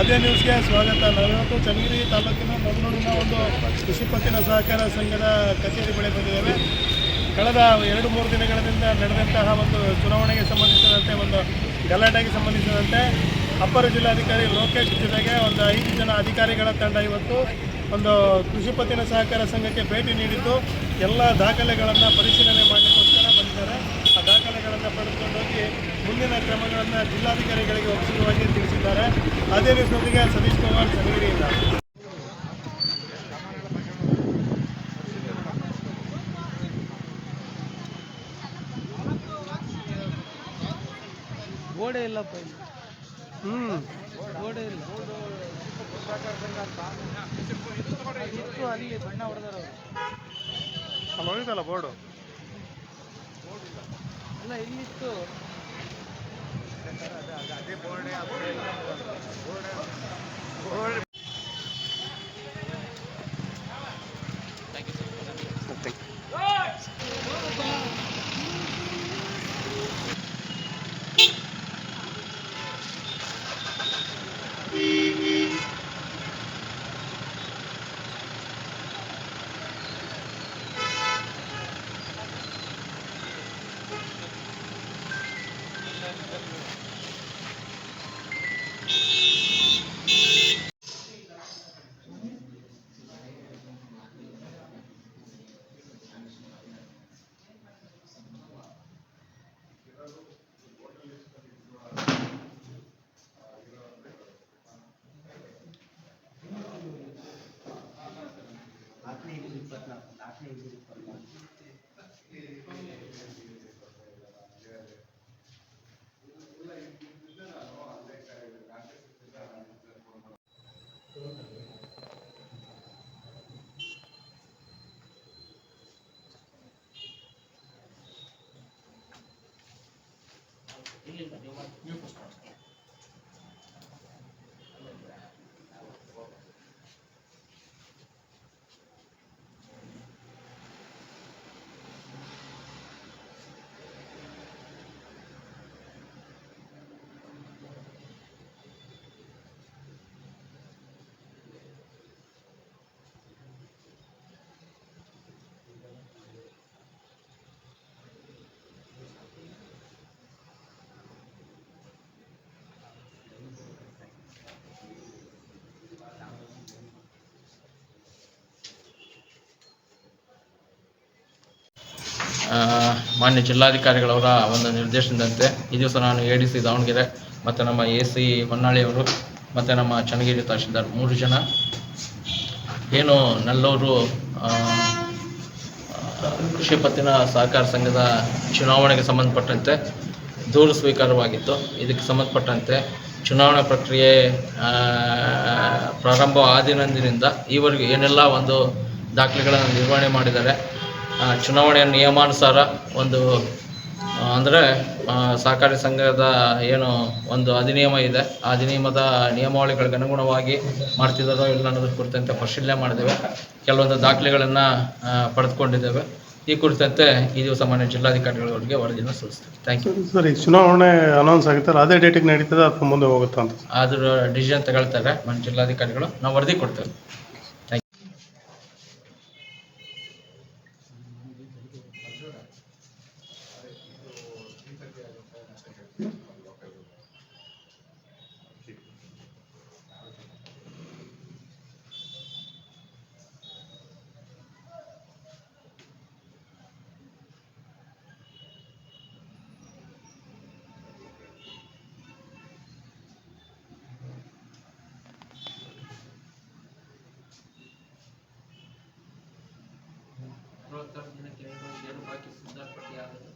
ಅದೇ ನ್ಯೂಸ್ಗೆ ಸ್ವಾಗತ. ನಾವಿವತ್ತು ಚನ್ನಗಿರಿ ತಾಲೂಕಿನ ಮಂಗಳೂರಿನ ಒಂದು ಕೃಷಿ ಪತ್ತಿನ ಸಹಕಾರ ಸಂಘದ ಕಚೇರಿ ಬಳಿ ಬಂದಿದ್ದೇವೆ. ಕಳೆದ ಎರಡು ಮೂರು ದಿನಗಳಿಂದ ನಡೆದಂತಹ ಒಂದು ಚುನಾವಣೆಗೆ ಸಂಬಂಧಿಸಿದಂತೆ, ಒಂದು ಗಲಾಟೆಗೆ ಸಂಬಂಧಿಸಿದಂತೆ ಅಪರ ಜಿಲ್ಲಾಧಿಕಾರಿ ಲೋಕೇಶ್ ಜೊತೆಗೆ ಒಂದು ಐದು ಜನ ಅಧಿಕಾರಿಗಳ ತಂಡ ಇವತ್ತು ಒಂದು ಕೃಷಿ ಪತ್ತಿನ ಸಹಕಾರ ಸಂಘಕ್ಕೆ ಭೇಟಿ ನೀಡಿದ್ದು, ಎಲ್ಲ ದಾಖಲೆಗಳನ್ನು ಪರಿಶೀಲನೆ ಮಾಡಲಿಕ್ಕೋಸ್ಕರ ಬಂದಿದ್ದಾರೆ. ಆ ದಾಖಲೆಗಳನ್ನು ಪಡೆದುಕೊಂಡೋಗಿ ಮುಂದಿನ ಕ್ರಮಗಳನ್ನು ಜಿಲ್ಲಾಧಿಕಾರಿಗಳಿಗೆ ಒಪ್ಪಿಸುವಾಗಿ ತಿಳಿಸಿದ್ದಾರೆ. ಅದೇ ರೀತಿಯೊಂದಿಗೆ ಸತೀಶ್ ಕುಮಾರ್ ಚನ್ನಗಿರಿಯಿಂದ ಗೋಡೆ ಇಲ್ಲಪ್ಪ ಇಲ್ಲಿ. ಹ್ಞೂ ಗೋಡೆ ಇಲ್ಲ. ಇತ್ತು ಅಲ್ಲಿ ಬಣ್ಣ ಹೊಡೆದಾರ ಅಲ್ಲಿ ಹೋಗಿದ್ದಲ್ಲ ಬೋರ್ಡು ಅಲ್ಲ ಇಲ್ಲಿತ್ತು. ಆತ್ಮೀಯ ಗುರು ಪರ್ಣ ಆತ್ಮೀಯ ಗುರು ಪರ್ಣ ಆ, ಮಾನ್ಯ ಜಿಲ್ಲಾಧಿಕಾರಿಗಳವರ ಒಂದು ನಿರ್ದೇಶನದಂತೆ ಈ ದಿವಸ ನಾನು ಎ ಡಿ ಸಿ ದಾವಣಗೆರೆ, ಮತ್ತು ನಮ್ಮ ಎ ಸಿ ಹೊನ್ನಾಳಿಯವರು, ಮತ್ತು ನಮ್ಮ ಚನ್ನಗಿರಿ ತಹಶೀಲ್ದಾರ್ ಮೂರು ಜನ. ಏನು ನಲ್ಲೂರು ಕೃಷಿ ಪತ್ತಿನ ಸಹಕಾರ ಸಂಘದ ಚುನಾವಣೆಗೆ ಸಂಬಂಧಪಟ್ಟಂತೆ ದೂರು ಸ್ವೀಕಾರವಾಗಿತ್ತು. ಇದಕ್ಕೆ ಸಂಬಂಧಪಟ್ಟಂತೆ ಚುನಾವಣಾ ಪ್ರಕ್ರಿಯೆ ಪ್ರಾರಂಭ ಆದಿನಂದಿನಿಂದ ಈವರೆಗೂ ಏನೆಲ್ಲ ಒಂದು ದಾಖಲೆಗಳನ್ನು ನಿರ್ವಹಣೆ ಮಾಡಿದ್ದಾರೆ ಚುನಾವಣೆಯ ನಿಯಮಾನುಸಾರ ಒಂದು ಅಂದರೆ ಸಹಕಾರಿ ಸಂಘದ ಏನು ಒಂದು ಅಧಿನಿಯಮ ಇದೆ ಆ ಅಧಿನಿಯಮದ ನಿಯಮಾವಳಿಗಳಿಗೆ ಅನುಗುಣವಾಗಿ ಮಾಡ್ತಿದ್ದಾರೋ ಇಲ್ಲ ಅನ್ನೋದ್ರ ಕುರಿತಂತೆ ಪರಿಶೀಲನೆ ಮಾಡಿದ್ದೇವೆ. ಕೆಲವೊಂದು ದಾಖಲೆಗಳನ್ನು ಪಡೆದುಕೊಂಡಿದ್ದೇವೆ. ಈ ಕುರಿತಂತೆ ಈ ದಿವಸ ಮಾನ್ಯ ಜಿಲ್ಲಾಧಿಕಾರಿಗಳವರಿಗೆ ವರದಿಯನ್ನು ಸಲ್ಲಿಸ್ತೀವಿ. ಥ್ಯಾಂಕ್ ಯು ಸರಿ ಚುನಾವಣೆ ಅನೌನ್ಸ್ ಆಗುತ್ತಾರೆ ಅದೇ ಡೇಟಿಗೆ ನಡೀತದೆ ಅಥವಾ ಮುಂದೆ ಹೋಗುತ್ತಾ ಅಂತ? ಅದ್ರ ಡಿಸಿಷನ್ ತಗೊಳ್ತಾರೆ ಮಾನ್ಯ ಜಿಲ್ಲಾಧಿಕಾರಿಗಳು. ನಾವು ವರದಿ ಕೊಡ್ತೇವೆ. ದಿನಕ್ಕೆ ಏನು ಬಾಕಿ ಸಿದ್ಧಾರ್ಥ ಪಟ್ಟಿ ಆಗೋದು.